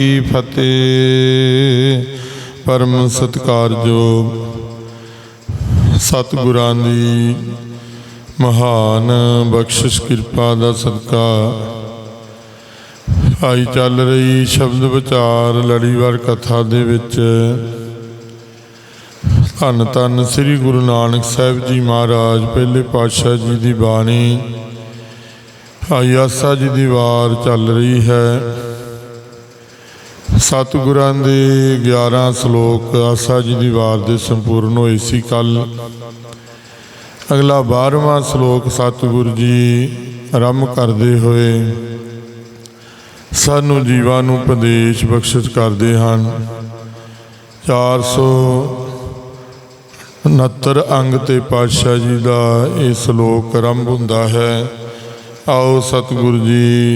ਕੀ ਫਤਿਹ? ਪਰਮ ਸਤਿਕਾਰਯੋਗ ਸਤਿਗੁਰਾਂ ਦੀ ਮਹਾਨ ਬਖਸ਼ਿਸ਼ ਕਿਰਪਾ ਦਾ ਸਦਕਾ ਆਈ ਚੱਲ ਰਹੀ ਸ਼ਬਦ ਵਿਚਾਰ ਲੜੀਵਾਰ ਕਥਾ ਦੇ ਵਿੱਚ। ਧੰਨ ਧੰਨ ਸ੍ਰੀ ਗੁਰੂ ਨਾਨਕ ਸਾਹਿਬ ਜੀ ਮਹਾਰਾਜ, ਪਹਿਲੇ ਪਾਤਸ਼ਾਹ ਜੀ ਦੀ ਬਾਣੀ, ਆਈ ਆਸਾ ਜੀ ਦੀ ਵਾਰ ਚੱਲ ਰਹੀ ਹੈ। ਸਤਿਗੁਰਾਂ ਦੇ 11 ਸ਼ਲੋਕ ਆਸਾ ਜੀ ਦੀ ਵਾਰ ਦੇ ਸੰਪੂਰਨ ਹੋਏ ਸੀ ਕੱਲ ਅਗਲਾ 12ਵਾਂ ਸ਼ਲੋਕ ਸਤਿਗੁਰੂ ਜੀ ਆਰੰਭ ਕਰਦੇ ਹੋਏ ਸਾਨੂੰ ਜੀਵਾਂ ਨੂੰ ਉਪਦੇਸ਼ ਬਖਸ਼ਿਸ਼ ਕਰਦੇ ਹਨ। 469 ਅੰਗ ਤੇ ਪਾਤਸ਼ਾਹ ਜੀ ਦਾ ਇਹ ਸ਼ਲੋਕ ਆਰੰਭ ਹੁੰਦਾ ਹੈ। ਆਓ ਸਤਿਗੁਰੂ ਜੀ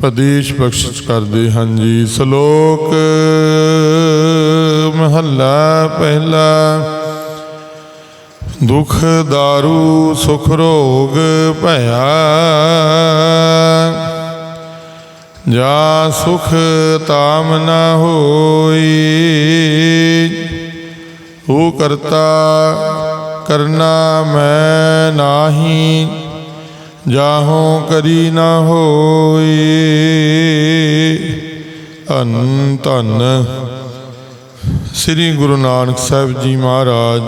ਉਪਦੇਸ਼ ਬਖਸ਼ਿਸ਼ ਕਰਦੇ ਹਨ ਜੀ। ਸ਼ਲੋਕ ਮਹੱਲਾ ਪਹਿਲਾ। ਦੁਖ दारू ਸੁਖ ਰੋਗ ਭਇਆ। ਜਾ ਸੁਖ ਤਾਮ ਨ ਹੋਈ। ਉਹ ਕਰਤਾ, ਕਰਨਾ ਮੈਂ ਨਾਹੀ। ਜਾਹੋਂ ਕਰੀ ਨ ਹੋਈ ਧੰਨ ਧੰਨ ਸ੍ਰੀ ਗੁਰੂ ਨਾਨਕ ਸਾਹਿਬ ਜੀ ਮਹਾਰਾਜ,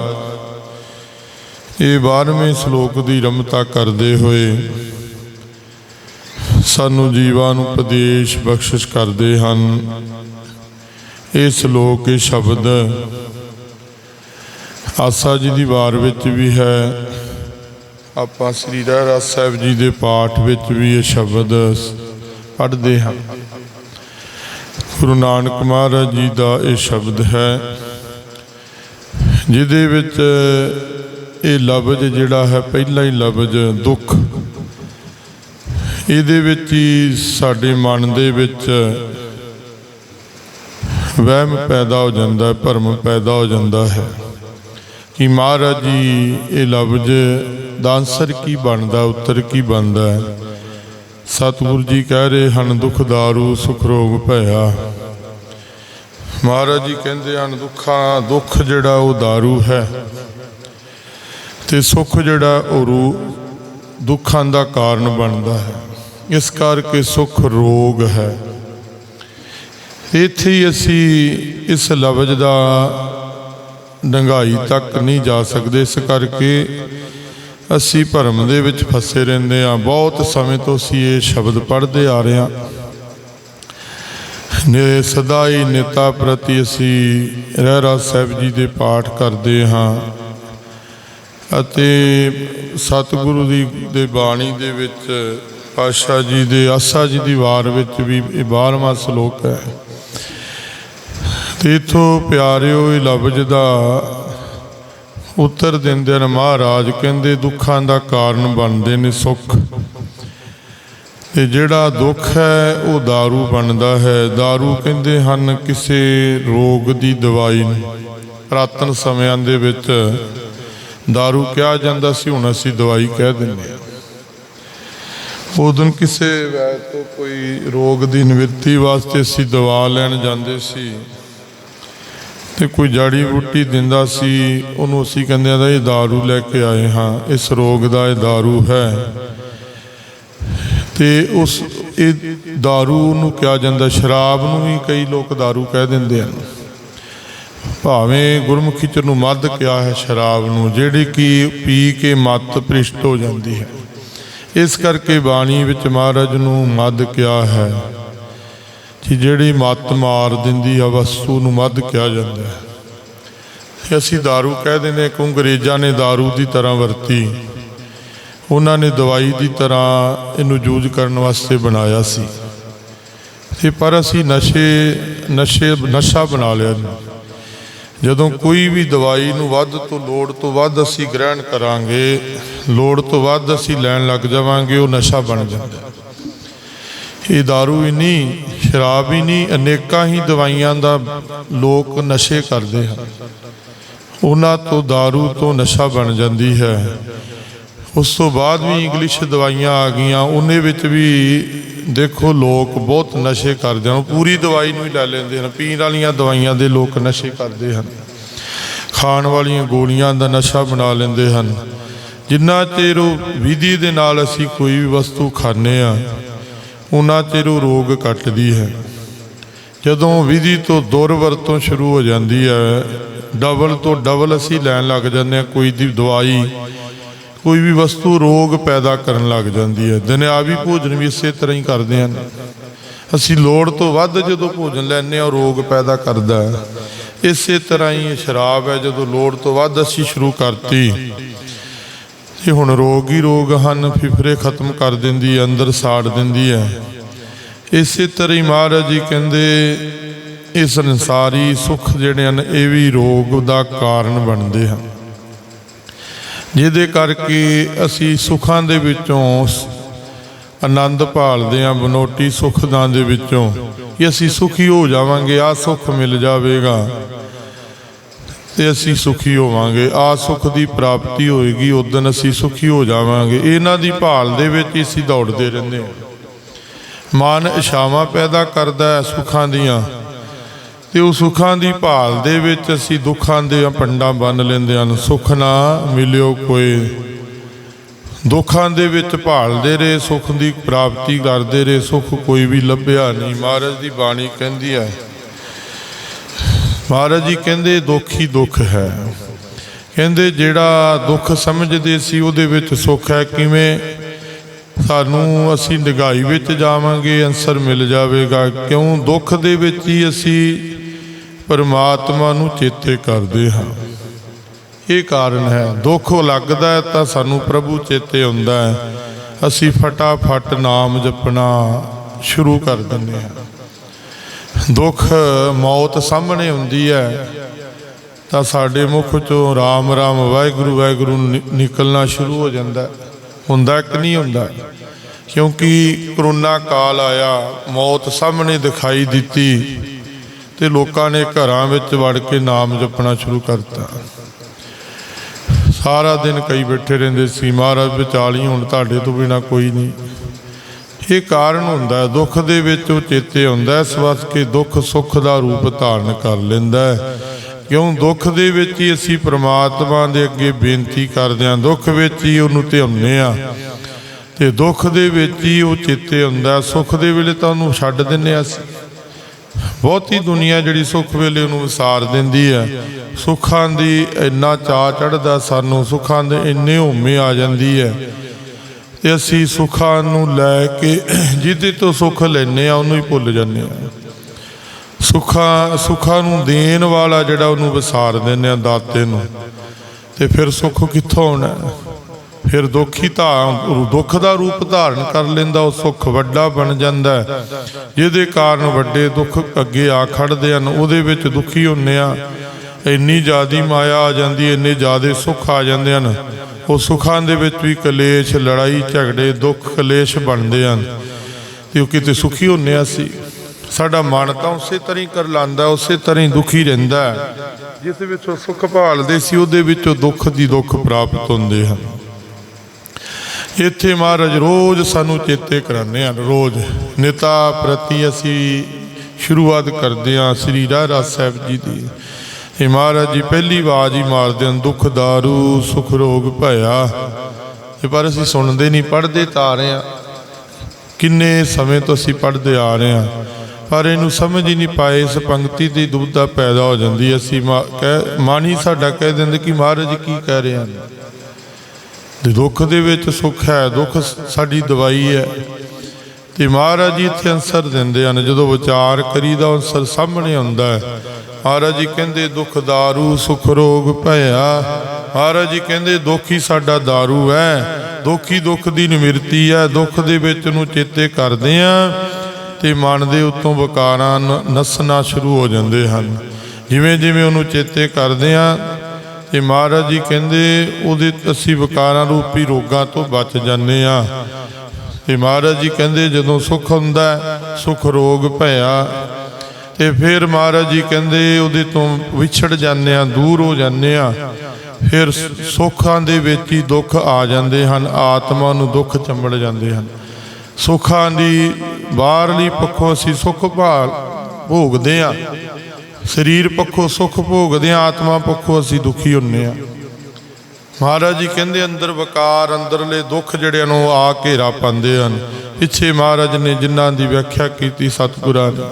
ਇਹ 12ਵੇਂ ਸ਼ਲੋਕ ਦੀ ਰਮਤਾ ਕਰਦੇ ਹੋਏ ਸਾਨੂੰ ਜੀਵਾਂ ਨੂੰ ਉਪਦੇਸ਼ ਬਖਸ਼ਿਸ਼ ਕਰਦੇ ਹਨ। ਇਹ ਸ਼ਲੋਕ, ਇਹ ਸ਼ਬਦ ਆਸਾ ਜੀ ਦੀ ਵਾਰ ਵਿੱਚ ਵੀ ਹੈ। ਆਪਾਂ ਸ੍ਰੀ ਰਹਿਰਾਸ ਸਾਹਿਬ ਜੀ ਦੇ ਪਾਠ ਵਿੱਚ ਵੀ ਇਹ ਸ਼ਬਦ ਪੜ੍ਹਦੇ ਹਾਂ। ਗੁਰੂ ਨਾਨਕ ਮਹਾਰਾਜ ਜੀ ਦਾ ਇਹ ਸ਼ਬਦ ਹੈ, ਜਿਹਦੇ ਵਿੱਚ ਇਹ ਲਫ਼ਜ਼ ਜਿਹੜਾ ਹੈ, ਪਹਿਲਾ ਹੀ ਲਫ਼ਜ਼ ਦੁੱਖ। ਇਹਦੇ ਵਿੱਚ ਹੀ ਸਾਡੇ ਮਨ ਦੇ ਵਿੱਚ ਵਹਿਮ ਪੈਦਾ ਹੋ ਜਾਂਦਾ ਹੈ, ਭਰਮ ਪੈਦਾ ਹੋ ਜਾਂਦਾ ਹੈ। ਕਿ ਮਹਾਰਾਜ ਜੀ, ਇਹ ਲਫ਼ਜ਼ ਦਾ ਅੰਸਰ ਕੀ ਬਣਦਾ, ਉੱਤਰ ਕੀ ਬਣਦਾ? ਸਤਿਗੁਰੂ ਜੀ ਕਹਿ ਰਹੇ ਹਨ, ਦੁਖ ਦਾਰੂ, ਸੁਖ ਰੋਗ ਭਇਆ। ਮਹਾਰਾਜ ਜੀ ਕਹਿੰਦੇ ਹਨ, ਦੁੱਖਾਂ, ਦੁੱਖ ਜਿਹੜਾ ਉਹ ਦਾਰੂ ਹੈ ਤੇ ਸੁੱਖ ਜਿਹੜਾ ਉਹ ਰੂ, ਦੁੱਖਾਂ ਦਾ ਕਾਰਨ ਬਣਦਾ ਹੈ। ਇਸ ਕਰਕੇ ਸੁੱਖ ਰੋਗ ਹੈ। ਇੱਥੇ ਹੀ ਅਸੀਂ ਇਸ ਲਫ਼ਜ਼ ਦਾ ਡੰਗਾਈ ਤੱਕ ਨਹੀਂ ਜਾ ਸਕਦੇ, ਇਸ ਕਰਕੇ ਅਸੀਂ ਭਰਮ ਦੇ ਵਿੱਚ ਫਸੇ ਰਹਿੰਦੇ ਹਾਂ। ਬਹੁਤ ਸਮੇਂ ਤੋਂ ਅਸੀਂ ਇਹ ਸ਼ਬਦ ਪੜ੍ਹਦੇ ਆ ਰਹੇ ਹਾਂ। ਨੇ ਸਦਾ ਹੀ ਨੇਤਾ ਪ੍ਰਤੀ ਅਸੀਂ ਰਹਿਰਾ ਸਾਹਿਬ ਜੀ ਦੇ ਪਾਠ ਕਰਦੇ ਹਾਂ ਅਤੇ ਸਤਿਗੁਰੂ ਦੀ ਦੇ ਬਾਣੀ ਦੇ ਵਿੱਚ ਪਾਸ਼ਾ ਜੀ ਦੇ ਆਸਾ ਜੀ ਦੀ ਵਾਰ ਵਿੱਚ ਵੀ ਇਹ 12ਵਾਂ ਸ਼ਲੋਕ ਹੈ। ਤੇ ਇਥੋਂ ਪਿਆਰਿਓ ਇਹ ਲਫ਼ਜ਼ ਦਾ ਉੱਤਰ ਦਿੰਦੇ ਨੇ ਮਹਾਰਾਜ ਕਹਿੰਦੇ ਦੁੱਖਾਂ ਦਾ ਕਾਰਨ ਬਣਦੇ ਨੇ ਸੁੱਖ ਤੇ ਜਿਹੜਾ ਦੁੱਖ ਹੈ ਉਹ दारू ਬਣਦਾ ਹੈ दारू ਕਹਿੰਦੇ ਹਨ ਕਿਸੇ ਰੋਗ ਦੀ ਦਵਾਈ ਨੂੰ ਪ੍ਰਾਤਨ ਸਮਿਆਂ ਦੇ ਵਿੱਚ दारू ਕਿਹਾ ਜਾਂਦਾ ਸੀ ਹੁਣ ਅਸੀਂ ਦਵਾਈ ਕਹਿ ਦਿੰਦੇ ਹਾਂ ਉਦੋਂ ਕਿਸੇ ਵੈਦ ਤੋਂ ਕੋਈ ਰੋਗ ਦੀ ਨਿਵਰਤੀ ਵਾਸਤੇ ਅਸੀਂ ਦਵਾ ਲੈਣ ਜਾਂਦੇ ਸੀ ਤੇ ਕੋਈ ਜੜੀ ਬੂਟੀ ਦਿੰਦਾ ਸੀ ਉਹਨੂੰ ਅਸੀਂ ਕਹਿੰਦੇ ਆ ਇਹ दारू ਲੈ ਕੇ ਆਏ ਹਾਂ ਇਸ ਰੋਗ ਦਾ ਇਹ दारू ਹੈ ਤੇ ਉਸ ਇਹ दारू ਨੂੰ ਕਿਹਾ ਜਾਂਦਾ ਸ਼ਰਾਬ ਨੂੰ ਵੀ ਕਈ ਲੋਕ दारू ਕਹਿ ਦਿੰਦੇ ਹਨ ਭਾਵੇਂ ਗੁਰਮੁਖੀ ਚ ਨੂੰ ਮੱਧ ਕਿਹਾ ਹੈ ਸ਼ਰਾਬ ਨੂੰ ਜਿਹੜੀ ਕਿ ਪੀ ਕੇ ਮਤ ਭ੍ਰਿਸ਼ਟ ਹੋ ਜਾਂਦੀ ਹੈ ਇਸ ਕਰਕੇ ਬਾਣੀ ਵਿੱਚ ਮਹਾਰਾਜ ਨੂੰ ਮੱਧ ਕਿਹਾ ਹੈ ਕਿ ਜਿਹੜੀ ਮਤ ਮਾਰ ਦਿੰਦੀ ਆ ਵਸਤੂ ਨੂੰ ਮੱਧ ਕਿਹਾ ਜਾਂਦਾ ਹੈ ਅਸੀਂ दारू ਕਹਿ ਦਿੰਦੇ ਕਿ ਅੰਗਰੇਜ਼ਾਂ ਨੇ दारू ਦੀ ਤਰ੍ਹਾਂ ਵਰਤੀ ਉਹਨਾਂ ਨੇ ਦਵਾਈ ਦੀ ਤਰ੍ਹਾਂ ਇਹਨੂੰ ਯੂਜ਼ ਕਰਨ ਵਾਸਤੇ ਬਣਾਇਆ ਸੀ ਤੇ ਪਰ ਅਸੀਂ ਨਸ਼ੇ ਨਸ਼ੇ ਨਸ਼ਾ ਬਣਾ ਲਿਆ ਇਹਨੂੰ। ਜਦੋਂ ਕੋਈ ਵੀ ਦਵਾਈ ਨੂੰ ਵੱਧ ਤੋਂ ਲੋੜ ਤੋਂ ਵੱਧ ਅਸੀਂ ਗ੍ਰਹਿਣ ਕਰਾਂਗੇ ਲੋੜ ਤੋਂ ਵੱਧ ਅਸੀਂ ਲੈਣ ਲੱਗ ਜਾਵਾਂਗੇ ਉਹ ਨਸ਼ਾ ਬਣ ਜਾਂਦਾ ਇਹ दारू ਹੀ ਨਹੀਂ ਸ਼ਰਾਬ ਹੀ ਨਹੀਂ ਅਨੇਕਾਂ ਹੀ ਦਵਾਈਆਂ ਦਾ ਲੋਕ ਨਸ਼ੇ ਕਰਦੇ ਹਨ ਉਹਨਾਂ ਤੋਂ दारू ਤੋਂ ਨਸ਼ਾ ਬਣ ਜਾਂਦੀ ਹੈ ਉਸ ਤੋਂ ਬਾਅਦ ਵੀ ਇੰਗਲਿਸ਼ ਦਵਾਈਆਂ ਆ ਗਈਆਂ ਉਹਨੇ ਵਿੱਚ ਵੀ ਦੇਖੋ ਲੋਕ ਬਹੁਤ ਨਸ਼ੇ ਕਰਦੇ ਹਨ ਪੂਰੀ ਦਵਾਈ ਨੂੰ ਹੀ ਲੈ ਲੈਂਦੇ ਹਨ ਪੀਣ ਵਾਲੀਆਂ ਦਵਾਈਆਂ ਦੇ ਲੋਕ ਨਸ਼ੇ ਕਰਦੇ ਹਨ ਖਾਣ ਵਾਲੀਆਂ ਗੋਲੀਆਂ ਦਾ ਨਸ਼ਾ ਬਣਾ ਲੈਂਦੇ ਹਨ ਜਿੰਨਾ ਚਿਰ ਉਹ ਵਿਧੀ ਦੇ ਨਾਲ ਅਸੀਂ ਕੋਈ ਵੀ ਵਸਤੂ ਖਾਂਦੇ ਆ ਉਹਨਾਂ ਚਿਰ ਉਹ ਰੋਗ ਕੱਟਦੀ ਹੈ। ਜਦੋਂ ਵਿਧੀ ਤੋਂ ਦੁਰਵਰਤੋਂ ਸ਼ੁਰੂ ਹੋ ਜਾਂਦੀ ਹੈ, ਡਬਲ ਤੋਂ ਡਬਲ ਅਸੀਂ ਲੈਣ ਲੱਗ ਜਾਂਦੇ ਆ ਕੋਈ ਦੀ ਦਵਾਈ, ਕੋਈ ਵੀ ਵਸਤੂ ਰੋਗ ਪੈਦਾ ਕਰਨ ਲੱਗ ਜਾਂਦੀ ਹੈ। ਦੁਨਿਆਵੀ ਭੋਜਨ ਵੀ ਇਸੇ ਤਰ੍ਹਾਂ ਹੀ ਕਰਦੇ ਹਨ। ਅਸੀਂ ਲੋੜ ਤੋਂ ਵੱਧ ਜਦੋਂ ਭੋਜਨ ਲੈਂਦੇ ਆ ਉਹ ਰੋਗ ਪੈਦਾ ਕਰਦਾ ਹੈ। ਇਸੇ ਤਰ੍ਹਾਂ ਹੀ ਸ਼ਰਾਬ ਹੈ, ਜਦੋਂ ਲੋੜ ਤੋਂ ਵੱਧ ਅਸੀਂ ਸ਼ੁਰੂ ਕਰਤੀ। ਤੇ ਹੁਣ ਰੋਗ ਹੀ ਰੋਗ ਹਨ, ਫਿਫਰੇ ਖਤਮ ਕਰ ਦਿੰਦੀ ਹੈ, ਅੰਦਰ ਸਾੜ ਦਿੰਦੀ ਹੈ। ਇਸੇ ਤਰ੍ਹਾਂ ਹੀ ਮਹਾਰਾਜ ਜੀ ਕਹਿੰਦੇ ਇਹ ਸੰਸਾਰੀ ਸੁੱਖ ਜਿਹੜੇ ਹਨ, ਇਹ ਵੀ ਰੋਗ ਦਾ ਕਾਰਨ ਬਣਦੇ ਹਨ। ਜਿਹਦੇ ਕਰਕੇ ਅਸੀਂ ਸੁੱਖਾਂ ਦੇ ਵਿੱਚੋਂ ਆਨੰਦ ਭਾਲਦੇ ਹਾਂ, ਬਨੋਟੀ ਸੁੱਖਦਾਂ ਦੇ ਵਿੱਚੋਂ। ਕਿ ਅਸੀਂ ਸੁਖੀ ਹੋ ਜਾਵਾਂਗੇ ਆ ਸੁੱਖ ਮਿਲ ਜਾਵੇਗਾ। ਤੇ ਅਸੀਂ ਸੁਖੀ ਹੋਵਾਂਗੇ। ਆ ਸੁੱਖ ਦੀ ਪ੍ਰਾਪਤੀ ਹੋਏਗੀ ਉਦੋਂ ਅਸੀਂ ਸੁਖੀ ਹੋ ਜਾਵਾਂਗੇ। ਇਹਨਾਂ ਦੀ ਭਾਲ ਦੇ ਵਿੱਚ ਹੀ ਅਸੀਂ ਦੌੜਦੇ ਰਹਿੰਦੇ ਹਾਂ। ਮਨ ਇਸ਼ਾਵਾਂ ਪੈਦਾ ਕਰਦਾ ਹੈ ਸੁੱਖਾਂ ਦੀਆਂ। ਤੇ ਉਹ ਸੁੱਖਾਂ ਦੀ ਭਾਲ ਦੇ ਵਿੱਚ ਅਸੀਂ ਦੁੱਖਾਂ ਦੇ ਪੰਡਾਂ ਬੰਨ ਲੈਂਦੇ ਹਨ। ਸੁੱਖ ਨਾ ਮਿਲਿਓ ਕੋਈ। ਦੁੱਖਾਂ ਦੇ ਵਿੱਚ ਭਾਲਦੇ ਰਹੇ, ਸੁੱਖ ਦੀ ਪ੍ਰਾਪਤੀ ਕਰਦੇ ਰਹੇ। ਸੁੱਖ ਕੋਈ ਵੀ ਲੱਭਿਆ ਨਹੀਂ। ਮਹਾਰਾਜ ਦੀ ਬਾਣੀ ਕਹਿੰਦੀ ਹੈ ਮਹਾਰਾਜ ਜੀ ਕਹਿੰਦੇ ਦੁੱਖ ਹੀ ਦੁੱਖ ਹੈ। ਕਹਿੰਦੇ ਜਿਹੜਾ ਦੁੱਖ ਸਮਝਦੇ ਸੀ ਉਹਦੇ ਵਿੱਚ ਸੁੱਖ ਹੈ। ਕਿਵੇਂ? ਸਾਨੂੰ ਅਸੀਂ ਨਿਗਾਈ ਵਿੱਚ ਜਾਵਾਂਗੇ, ਅਨਸਰ ਮਿਲ ਜਾਵੇਗਾ। ਕਿਉਂ? ਦੁੱਖ ਦੇ ਵਿੱਚ ਹੀ ਅਸੀਂ ਪਰਮਾਤਮਾ ਨੂੰ ਚੇਤੇ ਕਰਦੇ ਹਾਂ। ਇਹ ਕਾਰਨ ਹੈ। ਦੁੱਖ ਲੱਗਦਾ ਹੈ ਤਾਂ ਸਾਨੂੰ ਪ੍ਰਭੂ ਚੇਤੇ ਆਉਂਦਾ ਹੈ। ਅਸੀਂ ਫਟਾਫਟ ਨਾਮ ਜਪਣਾ ਸ਼ੁਰੂ ਕਰ ਦਿੰਦੇ ਹਾਂ। ਦੁੱਖ, ਮੌਤ ਸਾਹਮਣੇ ਹੁੰਦੀ ਹੈ। ਤਾਂ ਸਾਡੇ ਮੁਖ ਚੋਂ ਰਾਮ ਰਾਮ, ਵਾਹਿਗੁਰੂ ਵਾਹਿਗੁਰੂ ਨਿ- ਨਿਕਲਣਾ ਸ਼ੁਰੂ ਹੋ ਜਾਂਦਾ। ਹੁੰਦਾ ਕਿ ਨਹੀਂ ਹੁੰਦਾ? ਕਿਉਂਕਿ ਕਰੋਨਾ ਕਾਲ ਆਇਆ, ਮੌਤ ਸਾਹਮਣੇ ਦਿਖਾਈ ਦਿੱਤੀ ਤੇ ਲੋਕਾਂ ਨੇ ਘਰਾਂ ਵਿੱਚ ਵੜ ਕੇ ਨਾਮ ਜਪਣਾ ਸ਼ੁਰੂ ਕਰਤਾ। ਸਾਰਾ ਦਿਨ ਕਈ ਬੈਠੇ ਰਹਿੰਦੇ ਸੀ, ਮਹਾਰਾਜ ਵਿਚਾਲੀ ਹੁਣ ਤੁਹਾਡੇ ਤੋਂ ਬਿਨਾ ਕੋਈ ਨਹੀਂ। ਇਹ ਕਾਰਨ ਹੁੰਦਾ ਹੈ, ਦੁੱਖ ਦੇ ਵਿੱਚ ਉਹ ਚੇਤੇ ਹੁੰਦਾ ਹੈ, ਇਸ ਵਾਸਤੇ ਦੁੱਖ ਸੁੱਖ ਦਾ ਰੂਪ ਧਾਰਨ ਕਰ ਲੈਂਦਾ ਹੈ। ਕਿਉਂ? ਦੁੱਖ ਦੇ ਵਿੱਚ ਹੀ ਅਸੀਂ ਪ੍ਰਮਾਤਮਾ ਦੇ ਅੱਗੇ ਬੇਨਤੀ ਕਰਦੇ ਹਾਂ, ਦੁੱਖ ਵਿੱਚ ਹੀ ਉਹਨੂੰ ਧਿਆਉਂਦੇ ਆ ਤੇ ਦੁੱਖ ਦੇ ਵਿੱਚ ਹੀ ਉਹ ਚੇਤੇ ਹੁੰਦਾ ਸੁੱਖ ਦੇ ਵੇਲੇ ਤਾਂ ਉਹਨੂੰ ਛੱਡ ਦਿੰਦੇ ਹਾਂ ਅਸੀਂ। ਬਹੁਤੀ ਦੁਨੀਆ ਜਿਹੜੀ ਸੁੱਖ ਵੇਲੇ ਉਹਨੂੰ ਵਿਸਾਰ ਦਿੰਦੀ ਹੈ। ਸੁੱਖਾਂ ਦੀ ਇੰਨਾ ਚਾ ਚੜਦਾ ਸਾਨੂੰ, ਸੁੱਖਾਂ ਦੇ ਇੰਨੇ ਹੋਮੇ ਆ ਜਾਂਦੀ ਹੈ। ਤੇ ਅਸੀਂ ਸੁੱਖਾਂ ਨੂੰ ਲੈ ਕੇ ਜਿਹਦੇ ਤੋਂ ਸੁੱਖ ਲੈਨੇ ਆ ਉਹਨੂੰ ਹੀ ਭੁੱਲ ਜਾਂਦੇ ਆ ਸੁੱਖਾਂ ਸੁੱਖਾਂ ਨੂੰ ਦੇਣ ਵਾਲਾ ਜਿਹੜਾ ਉਹਨੂੰ ਵਿਸਾਰ ਦਿੰਦੇ ਆ ਦਾਤੇ ਨੂੰ। ਤੇ ਫਿਰ ਸੁੱਖ ਕਿੱਥੋਂ ਆਉਣਾ? ਫਿਰ ਦੁੱਖ ਹੀ ਤਾਂ, ਦੁੱਖ ਦਾ ਰੂਪ ਧਾਰਨ ਕਰ ਲੈਂਦਾ, ਉਹ ਸੁੱਖ ਵੱਡਾ ਬਣ ਜਾਂਦਾ। ਜਿਹਦੇ ਕਾਰਨ ਵੱਡੇ ਦੁੱਖ ਅੱਗੇ ਆ ਖੜਦੇ ਹਨ, ਉਹਦੇ ਵਿੱਚ ਦੁਖੀ ਹੁੰਨੇ ਆ ਇੰਨੀ ਜ਼ਿਆਦੀ ਮਾਇਆ ਆ ਜਾਂਦੀ, ਇੰਨੇ ਜ਼ਿਆਦੇ ਸੁੱਖ ਆ ਜਾਂਦੇ ਹਨ। ਉਹ ਸੁੱਖਾਂ ਦੇ ਵਿੱਚ ਵੀ ਕਲੇਸ਼, ਲੜਾਈ, ਝਗੜੇ, ਦੁੱਖ, ਕਲੇਸ਼ ਬਣਦੇ ਹਨ। ਤੇ ਉਹ ਕਿਤੇ ਸੁਖੀ ਹੁੰਨੇ ਆ ਸੀ ਸਾਡਾ ਮਨ ਤਾਂ ਉਸੇ ਤਰ੍ਹਾਂ ਹੀ ਕਰ ਲਾਂਦਾ, ਉਸੇ ਤਰ੍ਹਾਂ ਹੀ ਦੁਖੀ ਰਹਿੰਦਾ ਜਿਸ ਵਿੱਚ ਉਹ ਸੁੱਖ ਭਾਲਦੇ ਸੀ, ਉਹਦੇ ਵਿੱਚੋਂ ਦੁੱਖ ਦੀ ਦੁੱਖ ਪ੍ਰਾਪਤ ਹੁੰਦੇ ਹਨ। ਇੱਥੇ ਮਹਾਰਾਜ ਰੋਜ਼ ਸਾਨੂੰ ਚੇਤੇ ਕਰਾਉਂਦੇ ਹਨ, ਰੋਜ਼। ਨਿਤਾ ਪ੍ਰਤੀ ਅਸੀਂ ਸ਼ੁਰੂਆਤ ਕਰਦੇ ਹਾਂ ਸ੍ਰੀ ਰਾਜ ਸਾਹਿਬ ਜੀ ਦੀ। ਇਹ ਮਹਾਰਾਜ ਜੀ, ਪਹਿਲੀ ਆਵਾਜ਼ ਹੀ ਮਾਰਦੇ ਹਨ, ਦੁੱਖ ਦਾਰੂ, ਸੁਖ ਰੋਗ ਭਇਆ। ਇਹ ਪਰ ਅਸੀਂ ਸੁਣਦੇ ਨਹੀਂ, ਪੜ੍ਹਦੇ ਤਾਂ ਆ ਰਹੇ ਹਾਂ। ਕਿੰਨੇ ਸਮੇਂ ਤੋਂ ਅਸੀਂ ਪੜ੍ਹਦੇ ਆ ਰਹੇ ਹਾਂ। ਪਰ ਇਹਨੂੰ ਸਮਝ ਹੀ ਨਹੀਂ ਪਾਏ, ਇਸ ਪੰਕਤੀ ਦੀ ਦੁਬਦਾ ਪੈਦਾ ਹੋ ਜਾਂਦੀ ਅਸੀਂ ਮਾ- ਕਹਿ, ਮਨ ਹੀ ਸਾਡਾ ਕਹਿ ਦਿੰਦੇ ਕਿ ਮਹਾਰਾਜ ਜੀ ਕੀ ਕਹਿ ਰਹੇ ਹਨ। ਦੁੱਖ ਦੇ ਵਿੱਚ ਸੁੱਖ ਹੈ, ਦੁੱਖ ਸਾਡੀ ਦਵਾਈ ਹੈ। ਤੇ ਮਹਾਰਾਜ ਜੀ ਇੱਥੇ ਅਨਸਰ ਦਿੰਦੇ ਹਨ, ਜਦੋਂ ਵਿਚਾਰ ਕਰੀਦਾ, ਉਹ ਅਨਸਰ ਸਾਹਮਣੇ ਆਉਂਦਾ ਹੈ। ਮਹਾਰਾਜ ਜੀ ਕਹਿੰਦੇ ਦੁੱਖ ਦਾਰੂ ਸੁਖ ਰੋਗ ਭਇਆ। ਮਹਾਰਾਜ ਜੀ ਕਹਿੰਦੇ ਦੁੱਖ ਹੀ ਸਾਡਾ दारू ਹੈ। ਦੁੱਖ ਹੀ ਦੁੱਖ ਦੀ ਨਿਮਰਤੀ ਹੈ। ਦੁੱਖ ਦੇ ਵਿੱਚ ਨੂੰ ਚੇਤੇ ਕਰਦੇ ਆ ਤੇ ਮਨ ਦੇ ਉੱਤੋਂ ਵਿਕਾਰਾਂ ਨ- ਨੱਸਣਾ ਸ਼ੁਰੂ ਹੋ ਜਾਂਦੇ ਹਨ। ਜਿਵੇਂ ਜਿਵੇਂ ਉਹਨੂੰ ਚੇਤੇ ਕਰਦੇ ਆ ਤੇ ਮਹਾਰਾਜ ਜੀ ਕਹਿੰਦੇ ਉਹਦੇ ਅਸੀਂ ਵਿਕਾਰਾਂ ਰੂਪੀ ਰੋਗਾਂ ਤੋਂ ਬਚ ਜਾਂਦੇ ਆ ਤੇ ਮਹਾਰਾਜ ਜੀ ਕਹਿੰਦੇ ਜਦੋਂ ਸੁੱਖ ਹੁੰਦਾ ਹੈ, ਸੁੱਖ ਰੋਗ ਭਇਆ ਤੇ ਫਿਰ ਮਹਾਰਾਜ ਜੀ ਕਹਿੰਦੇ ਉਹਦੇ ਤੋਂ ਵਿਛੜ ਜਾਂਦੇ ਆ ਦੂਰ ਹੋ ਜਾਂਦੇ ਆ ਫਿਰ ਸੁੱਖਾਂ ਦੇ ਵਿੱਚ ਹੀ ਦੁੱਖ ਆ ਜਾਂਦੇ ਹਨ, ਆਤਮਾ ਨੂੰ ਦੁੱਖ ਚੰਬੜ ਜਾਂਦੇ ਹਨ। ਸੁੱਖਾਂ ਦੀ ਬਾਹਰਲੀ ਪੱਖੋਂ ਅਸੀਂ ਸੁੱਖ ਭਾਲ ਭੋਗਦੇ ਆ ਸਰੀਰ ਪੱਖੋਂ ਸੁੱਖ ਭੋਗਦੇ ਆ ਆਤਮਾ ਪੱਖੋਂ ਅਸੀਂ ਦੁਖੀ ਹੁੰਨੇ ਆ ਮਹਾਰਾਜ ਜੀ ਕਹਿੰਦੇ, ਅੰਦਰ ਵਕਾਰ, ਅੰਦਰਲੇ ਦੁੱਖ ਜਿਹੜਿਆਂ ਨੂੰ ਆ ਘੇਰਾ ਪਾਉਂਦੇ ਹਨ। ਪਿੱਛੇ ਮਹਾਰਾਜ ਨੇ ਜਿਨ੍ਹਾਂ ਦੀ ਵਿਆਖਿਆ ਕੀਤੀ ਸਤਿਗੁਰਾਂ ਦੀ,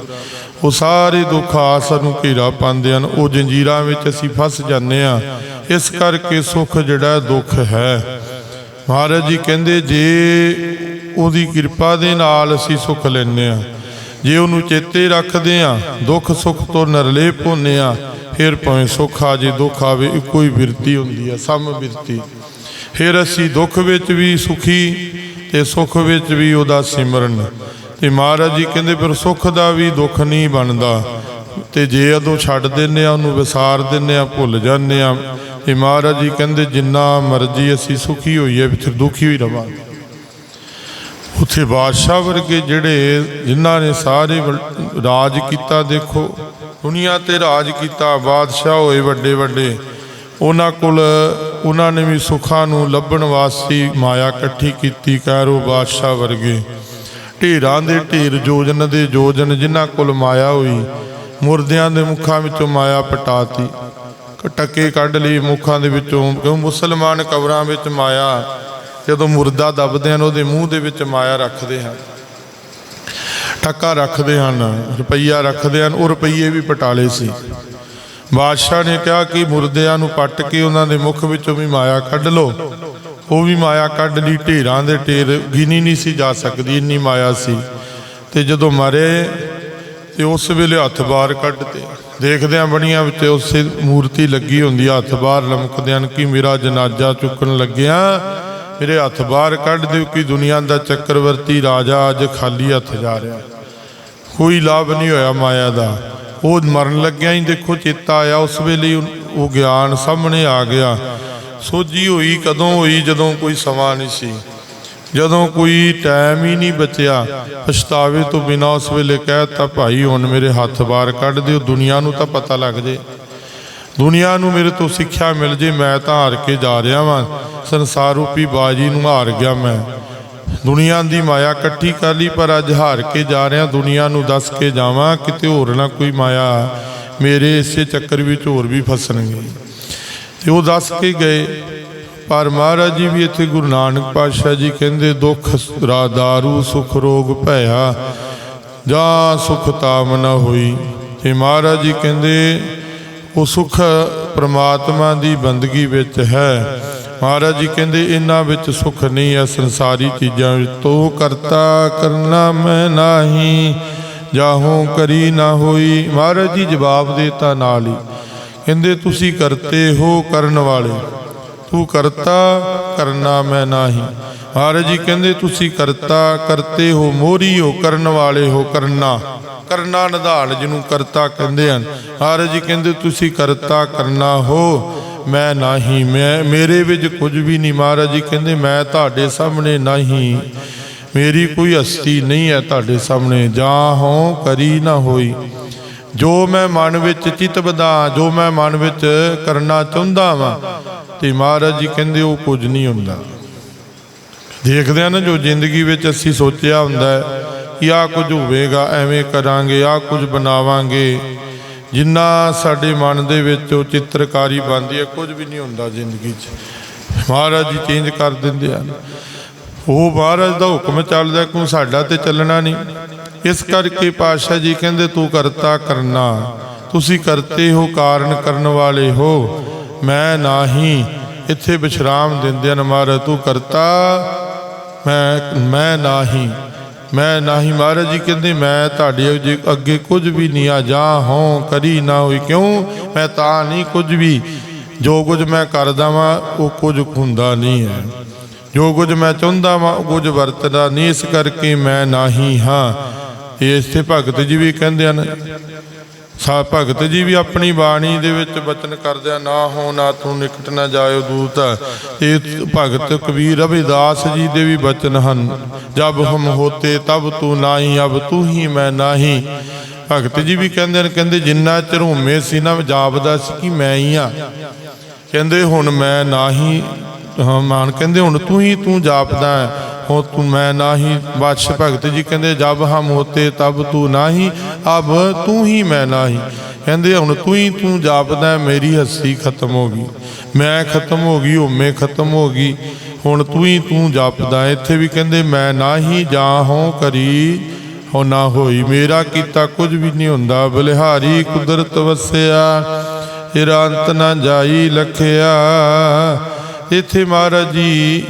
ਉਹ ਸਾਰੇ ਦੁੱਖ ਆ ਸਾਨੂੰ ਘੇਰਾ ਪਾਉਂਦੇ ਹਨ। ਉਹ ਜੰਜੀਰਾਂ ਵਿੱਚ ਅਸੀਂ ਫਸ ਜਾਂਦੇ ਆ ਇਸ ਕਰਕੇ ਸੁੱਖ ਜਿਹੜਾ, ਦੁੱਖ ਹੈ। ਮਹਾਰਾਜ ਜੀ ਕਹਿੰਦੇ, ਜੇ ਉਹਦੀ ਕਿਰਪਾ ਦੇ ਨਾਲ ਅਸੀਂ ਸੁੱਖ ਲੈਂਦੇ ਆ ਜੇ ਉਹਨੂੰ ਚੇਤੇ ਰੱਖਦੇ ਆ ਦੁੱਖ ਸੁੱਖ ਤੋਂ ਨਿਰਲੇਪ ਹੁੰਨੇ ਆ ਫਿਰ ਭਾਵੇਂ ਸੁੱਖ ਆ ਜੇ ਦੁੱਖ ਆਵੇ, ਇੱਕੋ ਹੀ ਬਿਰਤੀ ਹੁੰਦੀ ਆ, ਸਮ ਬਿਰਤੀ। ਫਿਰ ਅਸੀਂ ਦੁੱਖ ਵਿੱਚ ਵੀ ਸੁਖੀ ਤੇ ਸੁੱਖ ਵਿੱਚ ਵੀ ਉਹਦਾ ਸਿਮਰਨ। ਤੇ ਮਹਾਰਾਜ ਜੀ ਕਹਿੰਦੇ, ਫਿਰ ਸੁੱਖ ਦਾ ਵੀ ਦੁੱਖ ਨਹੀਂ ਬਣਦਾ। ਤੇ ਜੇ ਉਦੋਂ ਛੱਡ ਦਿੰਨੇ ਆ ਉਹਨੂੰ ਵਿਸਾਰ ਦਿੰਨੇ ਆ ਭੁੱਲ ਜਾਂਦੇ ਆ ਤੇ ਮਹਾਰਾਜ ਜੀ ਕਹਿੰਦੇ, ਜਿੰਨਾ ਮਰਜ਼ੀ ਅਸੀਂ ਸੁਖੀ ਹੋਈਏ, ਫਿਰ ਦੁਖੀ ਹੋਈ ਰਵਾਂਗੇ। ਉੱਥੇ ਬਾਦਸ਼ਾਹ ਵਰਗੇ ਜਿਹੜੇ, ਜਿਨ੍ਹਾਂ ਨੇ ਸਾਰੇ ਵਲ- ਰਾਜ ਕੀਤਾ, ਦੇਖੋ ਦੁਨੀਆ ਤੇ ਰਾਜ ਕੀਤਾ, ਬਾਦਸ਼ਾਹ ਹੋਏ ਵੱਡੇ ਵੱਡੇ। ਉਹਨਾਂ ਕੋਲ, ਉਹਨਾਂ ਨੇ ਵੀ ਸੁੱਖਾਂ ਨੂੰ ਲੱਭਣ ਵਾਸਤੇ ਮਾਇਆ ਇਕੱਠੀ ਕੀਤੀ ਕੈਰੋ ਬਾਦਸ਼ਾਹ ਵਰਗੇ। ਢੇਰਾਂ ਦੇ ਢੇਰ, ਜੋਜਨ ਦੇ ਜੋਜਨ, ਜਿਨ੍ਹਾਂ ਕੋਲ ਮਾਇਆ ਹੋਈ, ਮੁਰਦਿਆਂ ਦੇ ਮੁਖਾਂ ਵਿੱਚੋਂ ਮਾਇਆ ਪਟਾਤੀ। ਟੱਕੇ ਕੱਢ ਲਈ ਮੁਖਾਂ ਦੇ ਵਿੱਚੋਂ, ਕਿਉਂ ਮੁਸਲਮਾਨ ਕਬਰਾਂ ਵਿੱਚ ਮਾਇਆ, ਜਦੋਂ ਮੁਰਦਾ ਦੱਬਦੇ ਹਨ, ਉਹਦੇ ਮੂੰਹ ਦੇ ਵਿੱਚ ਮਾਇਆ ਰੱਖਦੇ ਹਨ। ਟੱਕਾ ਰੱਖਦੇ ਹਨ ਰੁਪਈਆ ਰੱਖਦੇ ਹਨ ਉਹ ਰੁਪਈਏ ਵੀ ਪਟਾਲੇ ਸੀ। ਬਾਦਸ਼ਾਹ ਨੇ ਕਿਹਾ ਕਿ ਮੁਰਦਿਆਂ ਨੂੰ ਪੱਟ ਕੇ ਉਹਨਾਂ ਦੇ ਮੁਖ ਵਿੱਚੋਂ ਵੀ ਮਾਇਆ ਕੱਢ ਲਓ। ਉਹ ਵੀ ਮਾਇਆ ਕੱਢ ਲਈ ਢੇਰਾਂ ਦੇ ਢੇਰ ਗਿਣੀ ਨਹੀਂ ਸੀ ਜਾ ਸਕਦੀ ਇੰਨੀ ਮਾਇਆ ਸੀ। ਤੇ ਜਦੋਂ ਮਰੇ ਤੇ ਉਸ ਵੇਲੇ ਹੱਥ ਬਾਹਰ ਕੱਢਤੇ। ਦੇਖਦਿਆਂ ਬਣੀਆਂ ਵਿੱਚ ਉਸੇ ਮੂਰਤੀ ਲੱਗੀ ਹੁੰਦੀ ਆ, ਹੱਥ ਬਾਹਰ ਲਮਕਦਿਆਂ ਕਿ ਮੇਰਾ ਜਨਾਜ਼ਾ ਚੁੱਕਣ ਲੱਗਿਆ ਮੇਰੇ ਹੱਥ ਬਾਹਰ ਕੱਢ ਦਿਓ ਕਿ ਦੁਨੀਆ ਦਾ ਚੱਕਰਵਰਤੀ ਰਾਜਾ ਅੱਜ ਖਾਲੀ ਹੱਥ ਜਾ ਰਿਹਾ। ਕੋਈ ਲਾਭ ਨਹੀਂ ਹੋਇਆ ਮਾਇਆ ਦਾ। ਉਹ ਮਰਨ ਲੱਗਿਆ ਹੀ ਦੇਖੋ, ਚੇਤਾ ਆਇਆ। ਉਸ ਵੇਲੇ ਉਹ- ਉਹ ਗਿਆਨ ਸਾਹਮਣੇ ਆ ਗਿਆ। ਸੋਝੀ ਹੋਈ ਕਦੋਂ ਹੋਈ, ਜਦੋਂ ਕੋਈ ਸਮਾਂ ਨਹੀਂ ਸੀ। ਜਦੋਂ ਕੋਈ ਟਾਈਮ ਹੀ ਨਹੀਂ ਬਚਿਆ। ਪਛਤਾਵੇ ਤੋਂ ਬਿਨਾ ਉਸ ਵੇਲੇ ਕਹਿਤਾ ਭਾਈ, ਹੁਣ ਮੇਰੇ ਹੱਥ ਬਾਹਰ ਕੱਢ ਦਿਓ। ਦੁਨੀਆ ਨੂੰ ਤਾਂ ਪਤਾ ਲੱਗ ਜੇ। ਦੁਨੀਆ ਨੂੰ ਮੇਰੇ ਤੋਂ ਸਿੱਖਿਆ ਮਿਲ ਜੇ, ਮੈਂ ਤਾਂ ਹਾਰ ਕੇ ਜਾ ਰਿਹਾ ਵਾਂ। ਸੰਸਾਰ ਰੂਪੀ ਬਾਜੀ ਨੂੰ ਹਾਰ ਗਿਆ ਮੈਂ। ਦੁਨੀਆ ਦੀ ਮਾਇਆ ਇਕੱਠੀ ਕਰ ਲਈ, ਪਰ ਅੱਜ ਹਾਰ ਕੇ ਜਾ ਰਿਹਾ। ਦੁਨੀਆ ਨੂੰ ਦੱਸ ਕੇ ਜਾਵਾਂ, ਕਿਤੇ ਹੋਰ ਨਾ ਕੋਈ ਮਾਇਆ। ਮੇਰੇ ਇਸੇ ਚੱਕਰ ਵਿੱਚ ਹੋਰ ਵੀ ਫਸਣਗੇ। ਤੇ ਉਹ ਦੱਸ ਕੇ ਗਏ, ਪਰ ਮਹਾਰਾਜ ਜੀ ਵੀ ਇੱਥੇ ਗੁਰੂ ਨਾਨਕ ਪਾਤਸ਼ਾਹ ਜੀ ਕਹਿੰਦੇ, ਦੁੱਖ ਰਾ ਦਾਰੂ, ਸੁਖ ਰੋਗ ਭਇਆ, ਜਾਂ ਸੁਖ ਤਾਮ ਨਾ ਹੋਈ। ਤੇ ਮਹਾਰਾਜ ਜੀ ਕਹਿੰਦੇ ਉਹ ਸੁਖ ਪ੍ਰਮਾਤਮਾ ਦੀ ਬੰਦਗੀ ਵਿੱਚ ਹੈ। ਮਹਾਰਾਜ ਜੀ ਕਹਿੰਦੇ ਇਹਨਾਂ ਵਿੱਚ ਸੁਖ ਨਹੀਂ ਹੈ, ਸੰਸਾਰੀ ਚੀਜ਼ਾਂ ਵਿੱਚ ਤੋ ਕਰਤਾ ਕਰਨਾ ਮੈਂ ਨਾਹੀ, ਜਾਹੋਂ ਕਰੀ ਨਾ ਹੋਈ। ਮਹਾਰਾਜ ਜੀ ਜਵਾਬ ਦੇਤਾ ਨਾਲ ਹੀ, ਕਹਿੰਦੇ, ਤੁਸੀਂ ਕਰਤੇ ਹੋ ਕਰਨ ਵਾਲੇ। ਤੂੰ ਕਰਤਾ, ਕਰਨਾ ਮੈਂ ਨਾਹੀ। ਮਹਾਰਾਜ ਜੀ ਕਹਿੰਦੇ, ਤੁਸੀਂ ਕਰਤਾ, ਕਰਤੇ ਹੋ, ਮੋਰੀ ਹੋ, ਕਰਨ ਵਾਲੇ ਹੋ, ਕਰਨਾ। ਕਰਨਾ ਨਿਧਾਨ ਜਿਹਨੂੰ ਕਰਤਾ ਕਹਿੰਦੇ ਹਨ। ਮਹਾਰਾਜ ਜੀ ਕਹਿੰਦੇ, ਤੁਸੀਂ ਕਰਤਾ, ਕਰਨਾ ਹੋ, ਮੈਂ ਨਹੀਂ। ਮੈਂ, ਮੇਰੇ ਵਿੱਚ ਕੁਝ ਵੀ ਨਹੀਂ। ਮਹਾਰਾਜ ਜੀ ਕਹਿੰਦੇ, ਮੈਂ ਤੁਹਾਡੇ ਸਾਹਮਣੇ ਨਹੀਂ। ਮੇਰੀ ਕੋਈ ਹਸਤੀ ਨਹੀਂ ਹੈ ਤੁਹਾਡੇ ਸਾਹਮਣੇ। ਜਾਂ ਹੋਂ ਕਰੀ ਨਾ ਹੋਈ। ਜੋ ਮੈਂ ਮਨ ਵਿੱਚ ਚਿਤ ਬਦਾ ਜੋ ਮੈਂ ਮਨ ਵਿੱਚ ਕਰਨਾ ਚਾਹੁੰਦਾ ਵਾਂ ਤੇ ਮਹਾਰਾਜ ਜੀ ਕਹਿੰਦੇ ਉਹ ਕੁਝ ਨਹੀਂ ਹੁੰਦਾ। ਦੇਖਦੇ ਆ ਨਾ, ਜੋ ਜ਼ਿੰਦਗੀ ਵਿੱਚ ਅਸੀਂ ਸੋਚਿਆ ਹੁੰਦਾ ਹੈ ਕਿ ਆਹ ਕੁਝ ਹੋਵੇਗਾ, ਐਵੇਂ ਕਰਾਂਗੇ, ਆਹ ਕੁਝ ਬਣਾਵਾਂਗੇ। ਜਿੰਨਾ ਸਾਡੇ ਮਨ ਦੇ ਵਿੱਚ ਉਹ ਚਿੱਤਰਕਾਰੀ ਬਣਦੀ ਹੈ, ਕੁਝ ਵੀ ਨਹੀਂ ਹੁੰਦਾ ਜ਼ਿੰਦਗੀ 'ਚ। ਮਹਾਰਾਜ ਜੀ ਚੇਂਜ ਕਰ ਦਿੰਦੇ ਹਨ। ਉਹ ਮਹਾਰਾਜ ਦਾ ਹੁਕਮ ਚੱਲਦਾ ਕਿਉਂ ਸਾਡਾ ਤੇ ਚੱਲਣਾ ਨਹੀਂ। ਇਸ ਕਰਕੇ ਪਾਤਸ਼ਾਹ ਜੀ ਕਹਿੰਦੇ, ਤੂੰ ਕਰਤਾ ਕਰਨਾ। ਤੁਸੀਂ ਕਰਤੇ ਹੋ ਕਾਰਨ ਕਰਨ ਵਾਲੇ ਹੋ। ਮੈਂ ਨਾਹੀ ਇੱਥੇ ਵਿਸ਼ਰਾਮ ਦਿੰਦੇ ਹਨ ਮਹਾਰਾਜ ਤੂੰ ਕਰਤਾ, ਮੈਂ ਮੈਂ ਨਾਹੀ। ਮੈਂ ਨਾਹੀ। ਮਹਾਰਾਜ ਜੀ ਕਹਿੰਦੇ, ਮੈਂ ਤੁਹਾਡੇ ਅੱਗੇ ਕੁਝ ਵੀ ਨਹੀਂ ਆ। ਜਾ ਹੋਂ ਕਰੀ ਨਾ ਹੋਈ। ਕਿਉਂ? ਮੈਂ ਤਾਂ ਨਹੀਂ ਕੁਝ ਵੀ। ਜੋ ਕੁਝ ਮੈਂ ਕਰਦਾ ਵਾਂ, ਉਹ ਕੁਝ ਹੁੰਦਾ ਨਹੀਂ ਹੈ। ਜੋ ਕੁਝ ਮੈਂ ਚਾਹੁੰਦਾ ਵਾਂ, ਉਹ ਕੁਝ ਵਰਤਦਾ ਨਹੀਂ। ਇਸ ਕਰਕੇ ਮੈਂ ਨਾਹੀ ਹਾਂ। ਇਹ ਇਸੇ ਭਗਤ ਜੀ ਵੀ ਕਹਿੰਦੇ ਹਨ। ਸਾ ਭਗਤ ਜੀ ਵੀ ਆਪਣੀ ਬਾਣੀ ਦੇ ਵਿੱਚ ਬਚਨ ਕਰਦਿਆਂ ਨਾ ਹੋ, ਨਾ ਤੂੰ ਨਿਕਟ ਨਾ ਜਾਇਓ, ਦੂਤ ਇਹ ਭਗਤ ਕਬੀਰ ਰਵਿਦਾਸ ਜੀ ਦੇ ਵੀ ਬਚਨ ਹਨ। ਜਬ ਹਮ ਹੋਤੇ, ਤਬ ਤੂੰ ਨਾਹੀ, ਅਬ ਤੂੰ ਹੀ ਮੈਂ ਨਾਹੀ। ਭਗਤ ਜੀ ਵੀ ਕਹਿੰਦੇ ਨੇ ਕਹਿੰਦੇ ਜਿੰਨਾ ਝਰੂਮੇ ਸੀ ਨਾ, ਜਾਪਦਾ ਸੀ ਕਿ ਮੈਂ ਹੀ ਆ ਕਹਿੰਦੇ ਹੁਣ ਮੈਂ ਨਾਹੀ, ਹਾਂ, ਮਾਨ ਕਹਿੰਦੇ ਹੁਣ ਤੂੰ ਹੀ ਤੂੰ ਜਾਪਦਾ ਹੈ। ਹੋ ਤੂੰ ਮੈਂ ਨਾਹੀ, ਬਾਦਸ਼ਾਹ ਭਗਤ ਜੀ ਕਹਿੰਦੇ, ਜਬ ਹਮ ਹੋਤੇ ਤਬ ਤੂੰ ਨਾਹੀ, ਅਬ ਤੂੰ ਹੀ ਮੈਂ ਨਾਹੀ। ਕਹਿੰਦੇ, ਹੁਣ ਤੂੰ ਹੀ ਤੂੰ ਜਾਪਦਾ ਮੇਰੀ ਹੱਸੀ ਖਤਮ ਹੋ ਗਈ। ਮੈਂ ਖਤਮ ਹੋ ਗਈ ਹੋਮੇ ਖਤਮ ਹੋ ਗਈ। ਹੁਣ ਤੂੰ ਹੀ ਤੂੰ ਜਾਪਦਾ ਇੱਥੇ ਵੀ ਕਹਿੰਦੇ, ਮੈਂ ਨਾਹੀ, ਜਾਂ ਹੋ ਕਰੀ ਹੋ ਨਾ ਹੋਈ। ਮੇਰਾ ਕੀਤਾ ਕੁਝ ਵੀ ਨਹੀਂ ਹੁੰਦਾ। ਬਲਿਹਾਰੀ ਕੁਦਰਤ ਵਸਿਆ ਤੇਰਾ ਨਾ ਜਾਈ ਲਖਿਆ। ਇੱਥੇ ਮਹਾਰਾਜ ਜੀ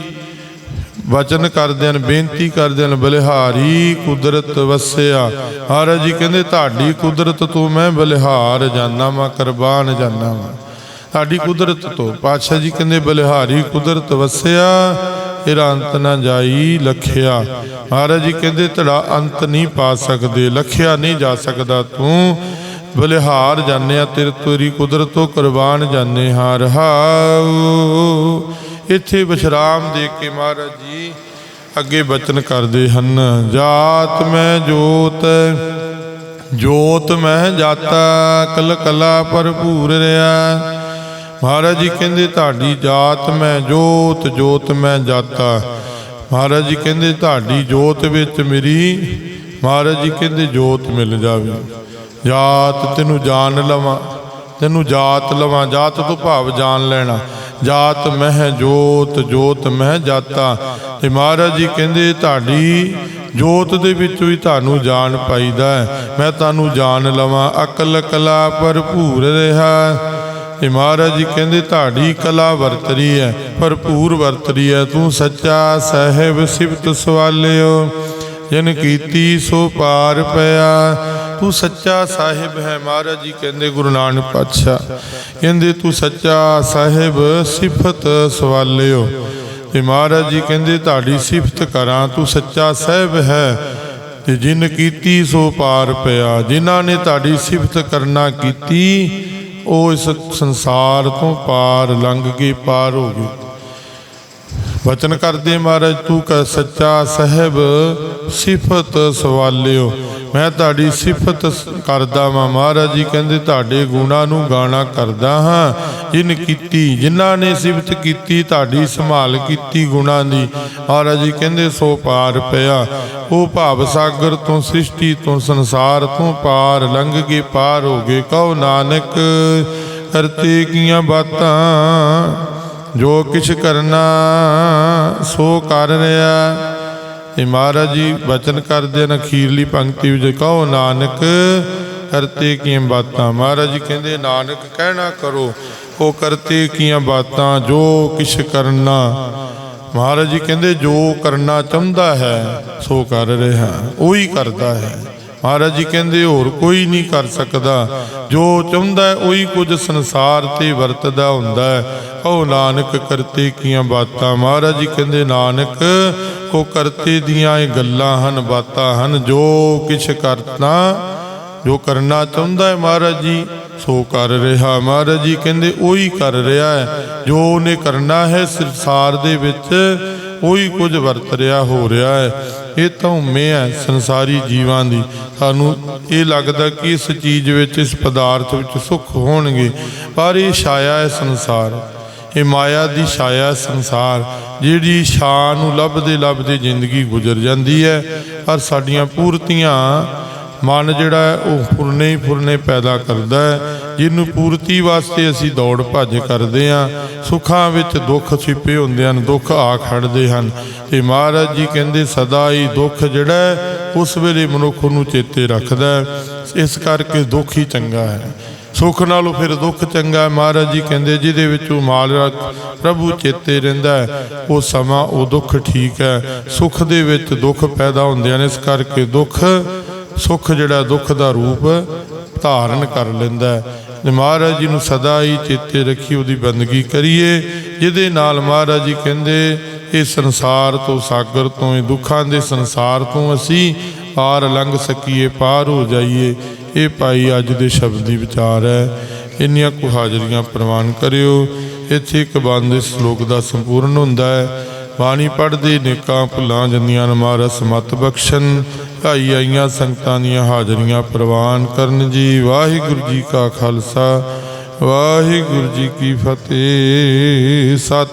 ਵਚਨ ਕਰਦੇ ਹਨ, ਬੇਨਤੀ ਕਰਦੇ ਹਨ, ਬਲਿਹਾਰੀ ਕੁਦਰਤ ਵਸਿਆ। ਮਹਾਰਾਜ ਜੀ ਕਹਿੰਦੇ, ਤੁਹਾਡੀ ਕੁਦਰਤ ਤੋਂ ਮੈਂ ਬਲਿਹਾਰ ਜਾਨਾ ਮੈਂ ਕੁਰਬਾਨ ਜਾਨਾ ਮੈਂ ਤੁਹਾਡੀ ਕੁਦਰਤ ਤੋਂ। ਪਾਤਸ਼ਾਹ ਜੀ ਕਹਿੰਦੇ, ਬਲਿਹਾਰੀ ਕੁਦਰਤ ਵਸਿਆ ਇਹਦਾ ਅੰਤ ਨਾ ਜਾਈ ਲਖਿਆ। ਮਹਾਰਾਜ ਜੀ ਕਹਿੰਦੇ ਤੇਰਾ ਅੰਤ ਨਹੀਂ ਪਾ ਸਕਦੇ, ਲਖਿਆ ਨਹੀਂ ਜਾ ਸਕਦਾ ਤੂੰ। ਬਲਿਹਾਰ ਜਾਣਿਆ ਤੇਰੇ ਤੇਰੀ ਕੁਦਰਤ ਤੋਂ ਕੁਰਬਾਨ ਜਾਣੇ ਹਾਂ, ਰਹਾਉ। ਇੱਥੇ ਵਿਸ਼ਰਾਮ ਦੇ ਕੇ ਮਹਾਰਾਜ ਜੀ ਅੱਗੇ ਬਚਨ ਕਰਦੇ ਹਨ। ਜਾਤ ਮੈਂ ਜੋਤ ਜੋਤ ਮੈਂ ਜਾਤਾ ਕਲ ਕਲਾ ਭਰਪੂਰ ਰਿਆ। ਮਹਾਰਾਜ ਜੀ ਕਹਿੰਦੇ, ਤੁਹਾਡੀ ਜਾਤ ਮੈਂ ਜੋਤ ਜੋਤ ਮੈਂ ਜਾਤਾ। ਮਹਾਰਾਜ ਜੀ ਕਹਿੰਦੇ, ਤੁਹਾਡੀ ਜੋਤ ਵਿੱਚ ਮੇਰੀ, ਮਹਾਰਾਜ ਜੀ ਕਹਿੰਦੇ, ਜੋਤ ਮਿਲ ਜਾਵੇ। ਜਾਤ ਤੈਨੂੰ ਜਾਣ ਲਵਾਂ, ਤੈਨੂੰ ਜਾਤ ਲਵਾਂ, ਜਾਤ ਤੋਂ ਭਾਵ ਜਾਣ ਲੈਣਾ। ਜਾਤ ਮਹਿ ਜੋਤ ਜੋਤ ਮਹਿ ਜਾਤਾ। ਤੇ ਮਹਾਰਾਜ ਜੀ ਕਹਿੰਦੇ, ਤੁਹਾਡੀ ਜੋਤ ਦੇ ਵਿੱਚੋਂ ਹੀ ਤੁਹਾਨੂੰ ਜਾਣ ਪਾਈਦਾ ਮੈਂ ਤੁਹਾਨੂੰ ਜਾਣ ਲਵਾਂ। ਅਕਲ ਕਲਾ ਭਰਪੂਰ ਰਿਹਾ ਤੇ ਮਹਾਰਾਜ ਜੀ ਕਹਿੰਦੇ, ਤੁਹਾਡੀ ਕਲਾ ਵਰਤਰੀ ਹੈ। ਭਰਪੂਰ ਵਰਤਰੀ ਹੈ। ਤੂੰ ਸੱਚਾ ਸਾਹਿਬ ਸਿਫਤ ਸਵਾਲਿਓ। ਜਿਨ ਕੀਤੀ ਸੋ ਪਾਰ ਪਿਆ। ਤੂੰ ਸੱਚਾ ਸਾਹਿਬ ਹੈ ਮਹਾਰਾਜ ਜੀ, ਕਹਿੰਦੇ ਗੁਰੂ ਨਾਨਕ ਪਾਤਸ਼ਾਹ। ਕਹਿੰਦੇ ਤੂੰ ਸੱਚਾ ਸਾਹਿਬ ਸਿਫਤ ਸਵਾਲਿਓ। ਤੇ ਮਹਾਰਾਜ ਜੀ ਕਹਿੰਦੇ ਤੁਹਾਡੀ ਸਿਫਤ ਕਰਾਂ, ਤੂੰ ਸੱਚਾ ਸਾਹਿਬ ਹੈ, ਤੇ ਜਿਨ ਕੀਤੀ ਸੋ ਪਾਰ ਪਿਆ। ਜਿਨ੍ਹਾਂ ਨੇ ਤੁਹਾਡੀ ਸਿਫਤ ਕਰਨਾ ਕੀਤੀ, ਉਹ ਇਸ ਸੰਸਾਰ ਤੋਂ ਪਾਰ, ਲੰਘ ਕੇ ਪਾਰ ਹੋ ਗਏ। ਵਚਨ ਕਰਦੇ ਮਹਾਰਾਜ, ਤੂੰ ਕਹ ਸੱਚਾ ਸਾਹਿਬ ਸਿਫਤ ਸਵਾਲਿਓ। ਮੈਂ ਤੁਹਾਡੀ ਸਿਫਤ ਕਰਦਾ ਵਾਂ ਮਹਾਰਾਜ ਜੀ, ਕਹਿੰਦੇ ਤੁਹਾਡੇ ਗੁਣਾਂ ਨੂੰ ਗਾਣਾ ਕਰਦਾ ਹਾਂ। ਜਿਨ ਕੀਤੀ, ਜਿਨ੍ਹਾਂ ਨੇ ਸਿਫਤ ਕੀਤੀ, ਤੁਹਾਡੀ ਸੰਭਾਲ ਕੀਤੀ ਗੁਣਾਂ ਦੀ। ਮਹਾਰਾਜ ਜੀ, ਕਹਿੰਦੇ ਸੋ ਪਾਰ ਪਿਆ। ਉਹ ਭਾਵ ਸਾਗਰ ਤੋਂ ਸ੍ਰਿਸ਼ਟੀ ਤੋਂ ਸੰਸਾਰ ਤੋਂ ਪਾਰ, ਲੰਘ ਕੇ ਪਾਰ ਹੋ ਗਏ ਕਹੋ ਨਾਨਕ। ਕਰਤੇ ਕੀਆਂ ਬਾਤਾਂ, ਜੋ ਕਿਛ ਕਰਨਾ, ਸੋ ਕਰ ਰਿਹਾ। ਇਹ ਮਹਾਰਾਜ ਜੀ ਬਚਨ ਕਰਦੇ ਹਨ ਅਖੀਰਲੀ ਪੰਕਤੀ ਵਿੱਚ ਕਹੋ, ਨਾਨਕ, ਕਰਤੇ ਕੀਆਂ ਬਾਤਾਂ। ਮਹਾਰਾਜ ਜੀ ਕਹਿੰਦੇ, ਨਾਨਕ, ਕਹਿਣਾ ਕਰੋ, ਉਹ ਕਰਤੇ ਕੀਆਂ ਬਾਤਾਂ ਜੋ ਕਿਛ ਕਰਨਾ। ਮਹਾਰਾਜ ਜੀ ਕਹਿੰਦੇ, ਜੋ ਕਰਨਾ ਚਾਹੁੰਦਾ ਹੈ, ਸੋ ਕਰ ਰਿਹਾ, ਉਹੀ ਕਰਦਾ ਹੈ। ਮਹਾਰਾਜ ਜੀ ਕਹਿੰਦੇ, ਹੋਰ ਕੋਈ ਨਹੀਂ ਕਰ ਸਕਦਾ। ਜੋ ਚਾਹੁੰਦਾ ਹੈ, ਉਹੀ ਕੁਝ ਸੰਸਾਰ ਤੇ ਵਰਤਦਾ ਹੁੰਦਾ ਹੈ। ਉਹ ਨਾਨਕ, ਕਰਤੇ ਕੀਆਂ ਬਾਤਾਂ। ਮਹਾਰਾਜ ਜੀ ਕਹਿੰਦੇ, ਨਾਨਕ ਉਹ ਕਰਤੇ ਦੀਆਂ ਇਹ ਗੱਲਾਂ ਹਨ, ਬਾਤਾਂ ਹਨ, ਜੋ ਕਿਛ ਕਰਨਾ ਜੋ ਕਰਨਾ ਚਾਹੁੰਦਾ ਹੈ ਮਹਾਰਾਜ ਜੀ, ਸੋ ਕਰ ਰਿਹਾ ਮਹਾਰਾਜ ਜੀ, ਕਹਿੰਦੇ ਉਹੀ ਕਰ ਰਿਹਾ ਹੈ, ਜੋ ਉਹਨੇ ਕਰਨਾ ਹੈ ਸੰਸਾਰ ਦੇ ਵਿੱਚ, ਉਹੀ ਕੁਝ ਵਰਤ ਰਿਹਾ, ਹੋ ਰਿਹਾ ਹੈ। ਇਹ ਤਾਂ ਉਮੇ ਹੈ ਸੰਸਾਰੀ ਜੀਵਾਂ ਦੀ। ਸਾਨੂੰ ਇਹ ਲੱਗਦਾ ਕਿ ਇਸ ਚੀਜ਼ ਵਿੱਚ, ਇਸ ਪਦਾਰਥ ਵਿੱਚ ਸੁੱਖ ਹੋਣਗੇ, ਪਰ ਇਹ ਛਾਇਆ ਹੈ ਸੰਸਾਰ। ਇਹ ਮਾਇਆ ਦੀ ਛਾਇਆ ਸੰਸਾਰ ਜਿਹੜੀ ਛਾਂ ਨੂੰ ਲੱਭਦੇ ਲੱਭਦੇ ਜ਼ਿੰਦਗੀ ਗੁਜ਼ਰ ਜਾਂਦੀ ਹੈ। ਪਰ ਸਾਡੀਆਂ ਪੂਰਤੀਆਂ ਮਨ ਜਿਹੜਾ ਹੈ ਉਹ ਫੁਰਨੇ ਹੀ ਫੁਰਨੇ ਪੈਦਾ ਕਰਦਾ ਹੈ। ਜਿਹਨੂੰ ਪੂਰਤੀ ਵਾਸਤੇ ਅਸੀਂ ਦੌੜ ਭੱਜ ਕਰਦੇ ਹਾਂ। ਸੁੱਖਾਂ ਵਿੱਚ ਦੁੱਖ ਛਿਪੇ ਹੁੰਦੇ ਹਨ ਦੁੱਖ ਆ ਖੜਦੇ ਹਨ। ਤੇ ਮਹਾਰਾਜ ਜੀ ਕਹਿੰਦੇ ਸਦਾ ਹੀ ਦੁੱਖ ਜਿਹੜਾ ਹੈ, ਉਸ ਵੇਲੇ ਮਨੁੱਖ ਨੂੰ ਚੇਤੇ ਰੱਖਦਾ ਇਸ ਕਰਕੇ ਦੁੱਖ ਹੀ ਚੰਗਾ ਹੈ। ਸੁੱਖ ਨਾਲੋਂ ਫਿਰ ਦੁੱਖ ਚੰਗਾ ਹੈ। ਮਹਾਰਾਜ ਜੀ ਕਹਿੰਦੇ, ਜਿਹਦੇ ਵਿੱਚ ਉਹ ਮਾਲ ਰੱਖ ਪ੍ਰਭੂ ਚੇਤੇ ਰਹਿੰਦਾ ਹੈ, ਉਹ ਸਮਾਂ, ਉਹ ਦੁੱਖ ਠੀਕ ਹੈ। ਸੁੱਖ ਦੇ ਵਿੱਚ ਦੁੱਖ ਪੈਦਾ ਹੁੰਦੇ ਹਨ, ਇਸ ਕਰਕੇ ਦੁੱਖ, ਸੁੱਖ ਜਿਹੜਾ ਦੁੱਖ ਦਾ ਰੂਪ ਧਾਰਨ ਕਰ ਲੈਂਦਾ ਹੈ। ਤੇ ਮਹਾਰਾਜ ਜੀ ਨੂੰ ਸਦਾ ਹੀ ਚੇਤੇ ਰੱਖੀ ਉਹਦੀ ਬੰਦਗੀ ਕਰੀਏ, ਜਿਹਦੇ ਨਾਲ ਮਹਾਰਾਜ ਜੀ ਕਹਿੰਦੇ, ਇਹ ਸੰਸਾਰ ਤੋਂ, ਸਾਗਰ ਤੋਂ, ਇਹ ਦੁੱਖਾਂ ਦੇ ਸੰਸਾਰ ਤੋਂ ਅਸੀਂ ਪਾਰ ਲੰਘ ਸਕੀਏ, ਪਾਰ ਹੋ ਜਾਈਏ। ਇਹ ਭਾਈ ਅੱਜ ਦੇ ਸ਼ਬਦ ਦੀ ਵਿਚਾਰ ਹੈ। ਇੰਨੀਆਂ ਕੁ ਹਾਜ਼ਰੀਆਂ ਪ੍ਰਵਾਨ ਕਰਿਓ। ਇੱਥੇ ਇੱਕ ਬੰਦ ਸ਼ਲੋਕ ਦਾ ਸੰਪੂਰਨ ਹੁੰਦਾ ਹੈ। ਬਾਣੀ ਪੜ੍ਹਦੇ ਨੇਕਾਂ ਭੁੱਲਾਂ ਜੰਦੀਆਂ ਨੂੰ ਮਹਾਰਾਜ ਮਤ ਬਖਸ਼ਣ। ਭਾਈ ਆਈਆਂ ਸੰਗਤਾਂ ਦੀਆਂ ਹਾਜ਼ਰੀਆਂ ਪ੍ਰਵਾਨ ਕਰਨ ਜੀ। ਵਾਹਿਗੁਰੂ ਜੀ ਕਾ ਖਾਲਸਾ, ਵਾਹਿਗੁਰੂ ਜੀ ਕੀ ਫਤਿਹ। ਸਤਿ